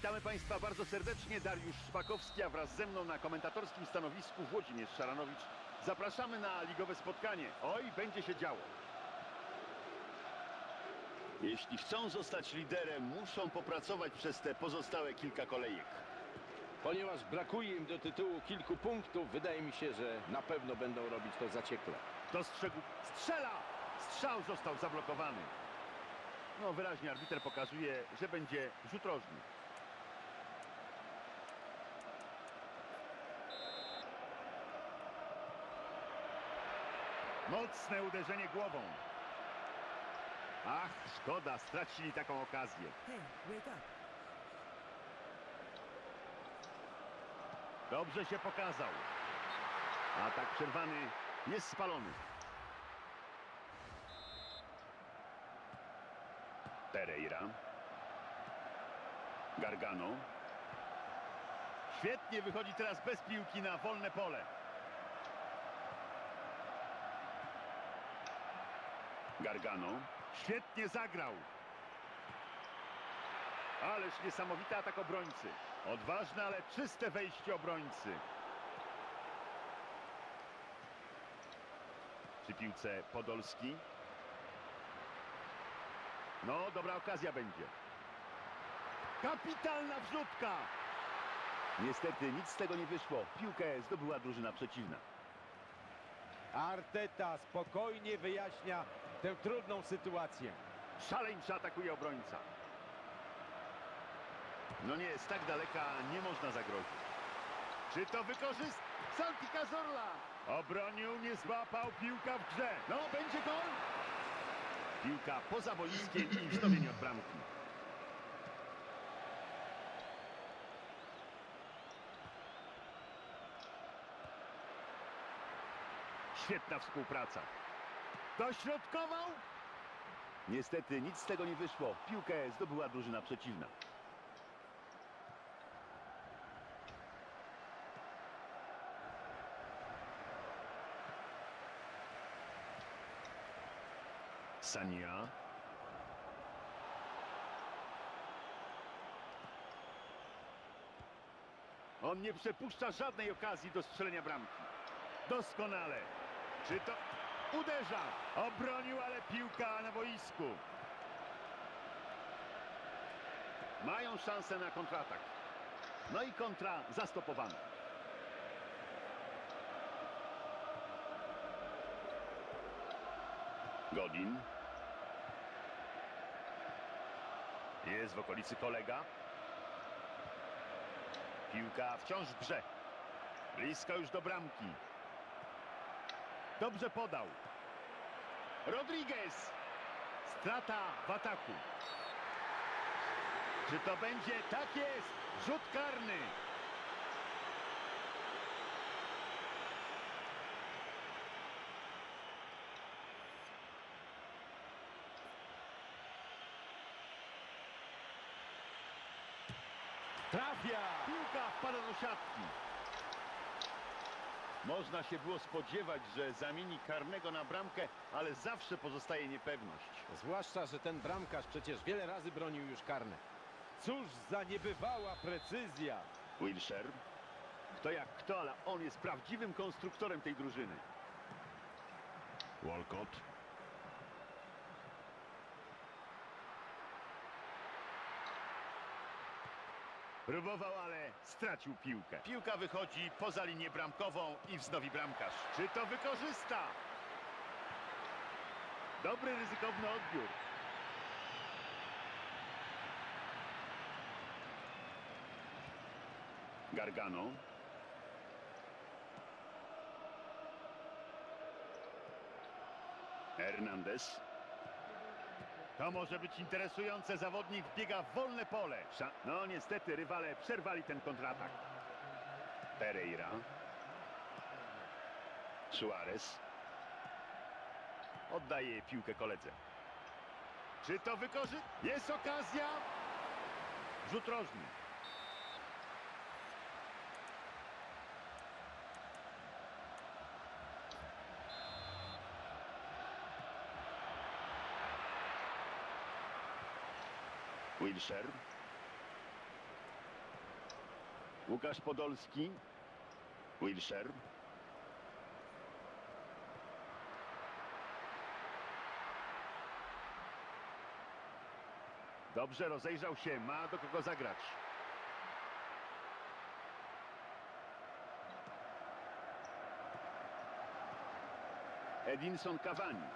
Witamy Państwa bardzo serdecznie. Dariusz Szpakowski, a wraz ze mną na komentatorskim stanowisku Włodzimierz Szaranowicz. Zapraszamy na ligowe spotkanie. Oj, będzie się działo. Jeśli chcą zostać liderem, muszą popracować przez te pozostałe kilka kolejek. Ponieważ brakuje im do tytułu kilku punktów, wydaje mi się, że na pewno będą robić to zaciekle. Dostrzegł. Strzela! Strzał został zablokowany. No, wyraźnie arbiter pokazuje, że będzie rzut rożny. Mocne uderzenie głową. Ach, szkoda, stracili taką okazję. Dobrze się pokazał. Atak przerwany jest spalony. Pereira. Gargano. Świetnie wychodzi teraz bez piłki na wolne pole. Gargano. Świetnie zagrał. Ależ niesamowity atak obrońcy. Odważne, ale czyste wejście obrońcy. Przy piłce Podolski. No, dobra okazja będzie. Kapitalna wrzutka! Niestety nic z tego nie wyszło. Piłkę zdobyła drużyna przeciwna. Arteta spokojnie wyjaśnia tę trudną sytuację. Szaleńczo atakuje obrońca. No nie, z tak daleka nie można zagrozić. Czy to wykorzysta? Santi Cazorla! Obronił, nie złapał, piłka w grze. No, będzie gol! Piłka poza boiskiem i wznowienie od bramki. Świetna współpraca. Dośrodkował? Niestety nic z tego nie wyszło. Piłkę zdobyła drużyna przeciwna. Sania. On nie przepuszcza żadnej okazji do strzelenia bramki. Doskonale. Czy to... Uderza! Obronił, ale piłka na boisku. Mają szansę na kontratak. No i kontra zastopowana. Godin. Jest w okolicy kolega. Piłka wciąż w grze. Blisko już do bramki. Dobrze podał. Rodriguez. Strata w ataku. Czy to będzie? Tak jest. Rzut karny. Trafia! Piłka wpada do siatki. Można się było spodziewać, że zamieni karnego na bramkę, ale zawsze pozostaje niepewność. Zwłaszcza, że ten bramkarz przecież wiele razy bronił już karne. Cóż za niebywała precyzja! Wilshere. Kto jak kto, ale on jest prawdziwym konstruktorem tej drużyny. Walcott. Próbował, ale stracił piłkę. Piłka wychodzi poza linię bramkową i wznowi bramkarz. Czy to wykorzysta? Dobry, ryzykowny odbiór. Gargano. Hernandez. To może być interesujące. Zawodnik biega w wolne pole. No niestety rywale przerwali ten kontratak. Pereira. Suarez. Oddaje piłkę koledze. Czy to wykorzy... Jest okazja! Rzut rożny. Wilshere. Łukasz Podolski. Wilshere. Dobrze, rozejrzał się, ma do kogo zagrać. Edinson Cavani.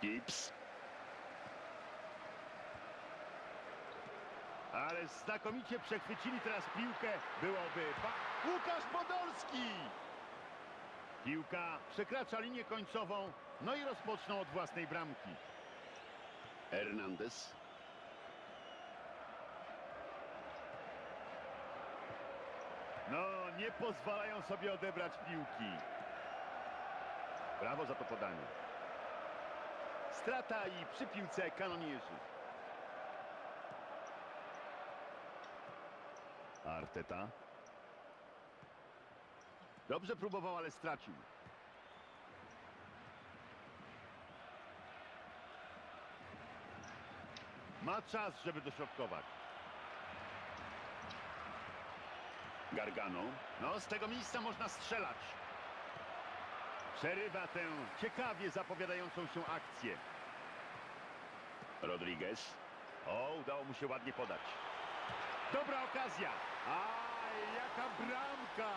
Gibbs. Ale znakomicie przechwycili teraz piłkę. Byłoby... Łukasz Podolski! Piłka przekracza linię końcową, no i rozpoczną od własnej bramki. Hernandez. No, nie pozwalają sobie odebrać piłki. Brawo za to podanie. Strata i przy piłce kanonierzy. Arteta. Dobrze próbował, ale stracił. Ma czas, żeby dośrodkować. Gargano. No, z tego miejsca można strzelać. Przerywa tę ciekawie zapowiadającą się akcję. Rodriguez. O, udało mu się ładnie podać. Dobra okazja. Aj, jaka bramka!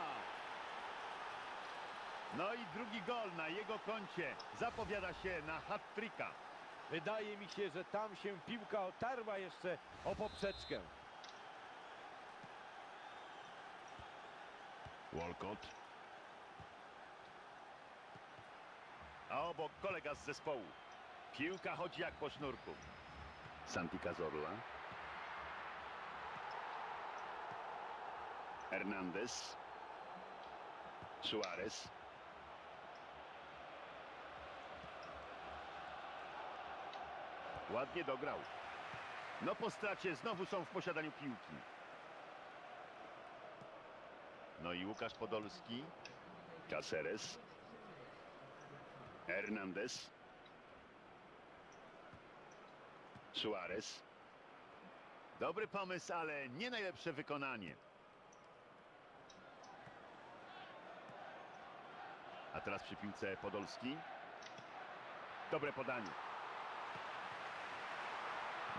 No i drugi gol na jego koncie zapowiada się na hat-tricka. Wydaje mi się, że tam się piłka otarła jeszcze o poprzeczkę. Walcott. A obok kolega z zespołu. Piłka chodzi jak po sznurku. Santi Cazorla. Hernandez. Suarez. Ładnie dograł. No po stracie znowu są w posiadaniu piłki. No i Łukasz Podolski. Caceres. Hernandez. Suarez. Dobry pomysł, ale nie najlepsze wykonanie. A teraz przy piłce Podolski. Dobre podanie.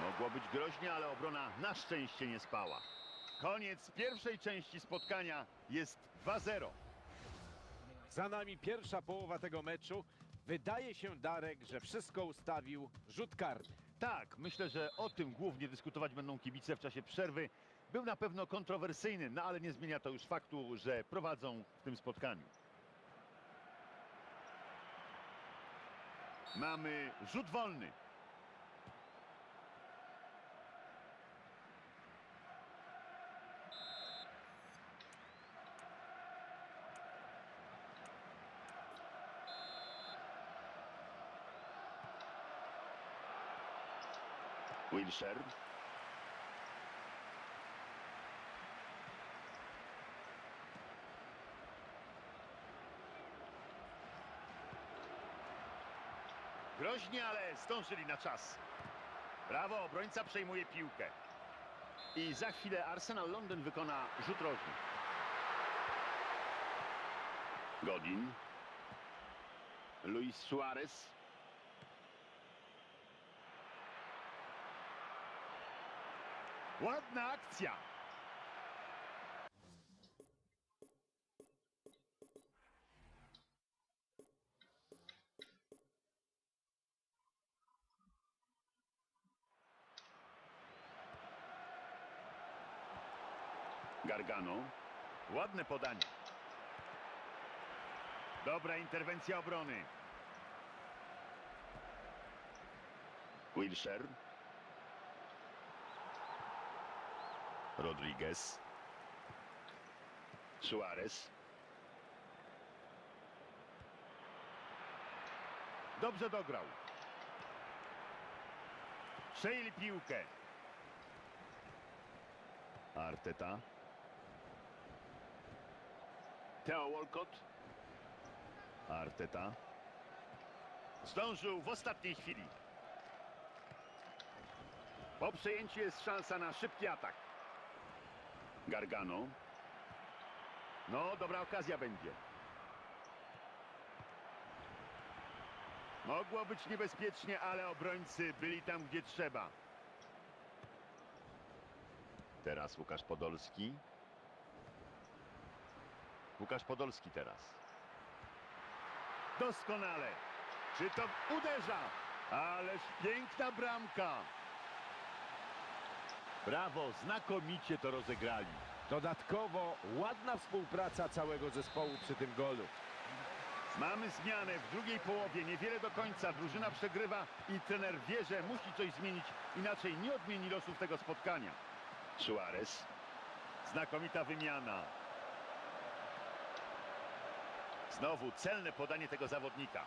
Mogło być groźnie, ale obrona na szczęście nie spała. Koniec pierwszej części spotkania jest 2-0. Za nami pierwsza połowa tego meczu. Wydaje się, Darek, że wszystko ustawił rzut karny. Tak, myślę, że o tym głównie dyskutować będą kibice w czasie przerwy. Był na pewno kontrowersyjny, no ale nie zmienia to już faktu, że prowadzą w tym spotkaniu. Mamy rzut wolny. Wilshere. Groźnie, ale zdążyli na czas. Brawo, obrońca przejmuje piłkę. I za chwilę Arsenal Londyn wykona rzut rożny. Godin. Luis Suarez. Ładna akcja. Gargano. Podanie. Dobra interwencja obrony. Wilshere. Rodriguez. Suarez. Dobrze dograł. Przejęli piłkę. Arteta. Theo Walcott. Arteta. Zdążył w ostatniej chwili. Po przejęciu jest szansa na szybki atak. Gargano. No, dobra okazja będzie. Mogło być niebezpiecznie, ale obrońcy byli tam, gdzie trzeba. Teraz Łukasz Podolski. Łukasz Podolski teraz. Doskonale. Czy to uderza? Ależ piękna bramka. Brawo, znakomicie to rozegrali. Dodatkowo ładna współpraca całego zespołu przy tym golu. Mamy zmianę w drugiej połowie, niewiele do końca. Drużyna przegrywa i trener wie, że musi coś zmienić, inaczej nie odmieni losów tego spotkania. Suarez. Znakomita wymiana. Znowu celne podanie tego zawodnika.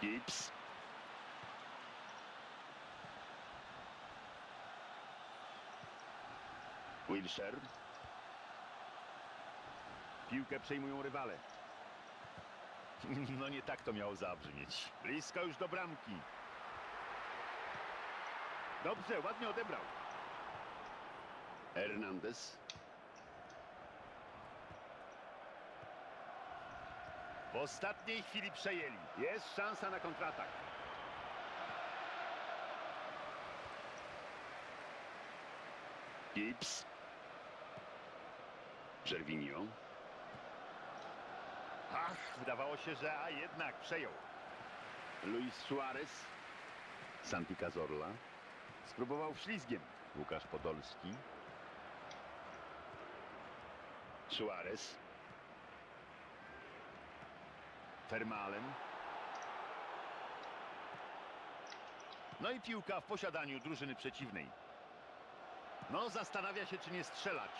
Gibbs. Wilshere. Piłkę przejmują rywale. No nie tak to miało zabrzmieć. Blisko już do bramki. Dobrze, ładnie odebrał. Hernandez. W ostatniej chwili przejęli. Jest szansa na kontratak. Gibbs. Żerwinio. Ach, wydawało się, że a jednak przejął. Luis Suarez. Santi Cazorla. Spróbował ślizgiem. Łukasz Podolski. Suarez. Fermalen. No i piłka w posiadaniu drużyny przeciwnej. No, zastanawia się, czy nie strzelać.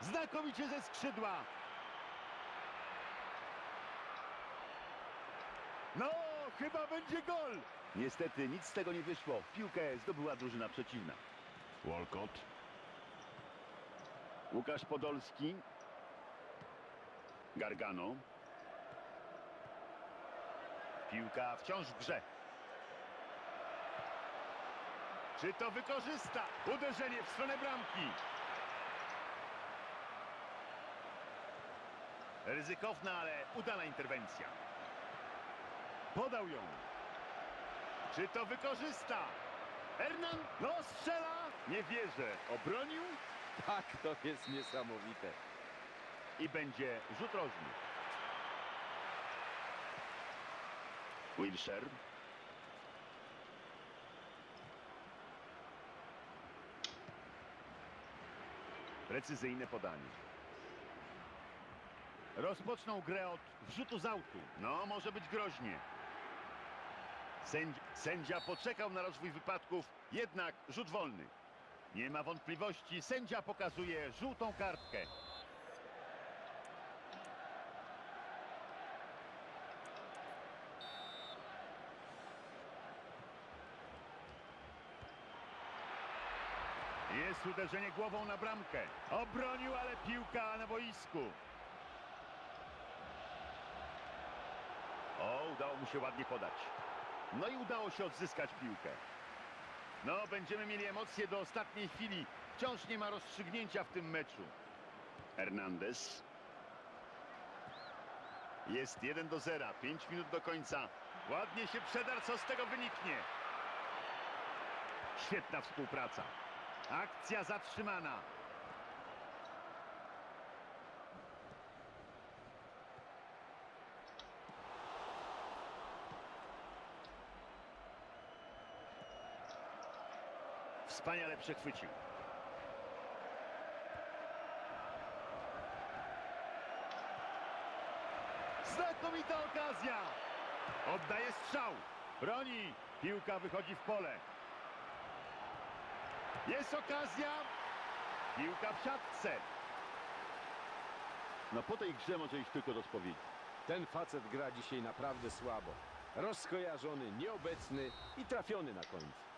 Znakomicie ze skrzydła. No, chyba będzie gol. Niestety nic z tego nie wyszło. Piłkę zdobyła drużyna przeciwna. Walcott. Łukasz Podolski. Gargano. Piłka wciąż w grze. Czy to wykorzysta? Uderzenie w stronę bramki. Ryzykowna, ale udana interwencja. Podał ją. Czy to wykorzysta? Hernan, no strzela! Nie wierzę. Obronił Tak, to jest niesamowite. I będzie rzut rożny. Wilshere. Precyzyjne podanie. Rozpoczną grę od wrzutu z autu. No, może być groźnie. Sędzia, sędzia poczekał na rozwój wypadków, jednak rzut wolny. Nie ma wątpliwości, sędzia pokazuje żółtą kartkę. Jest uderzenie głową na bramkę. Obronił, ale piłka na boisku. O, udało mu się ładnie podać. No i udało się odzyskać piłkę. No, będziemy mieli emocje do ostatniej chwili. Wciąż nie ma rozstrzygnięcia w tym meczu. Hernandez. Jest 1 do 0. 5 minut do końca. Ładnie się przedar, co z tego wyniknie. Świetna współpraca. Akcja zatrzymana. Wspaniale przechwycił. Znakomita okazja. Oddaje strzał. Broni. Piłka wychodzi w pole. Jest okazja. Piłka w siatce. No po tej grze może iść tylko do spowiedzi. Ten facet gra dzisiaj naprawdę słabo. Rozkojarzony, nieobecny i trafiony na końcu.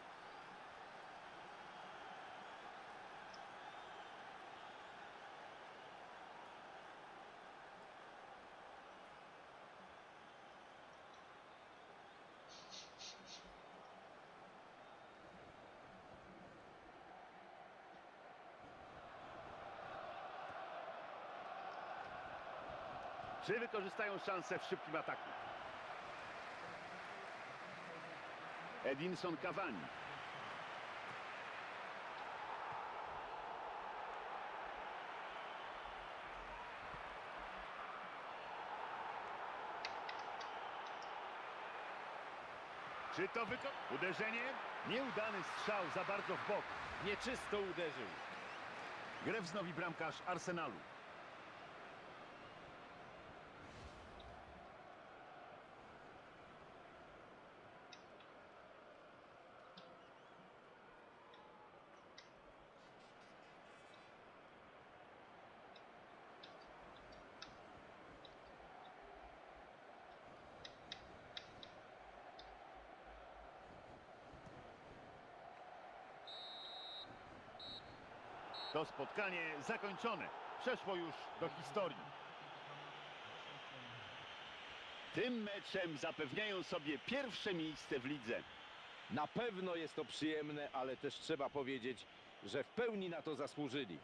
Czy wykorzystają szansę w szybkim ataku? Edinson Cavani. Czy to wyko... Uderzenie? Nieudany strzał za bardzo w bok. Nieczysto uderzył. Grę wznowi bramkarz Arsenalu. To spotkanie zakończone. Przeszło już do historii. Tym meczem zapewniają sobie pierwsze miejsce w lidze. Na pewno jest to przyjemne, ale też trzeba powiedzieć, że w pełni na to zasłużyli.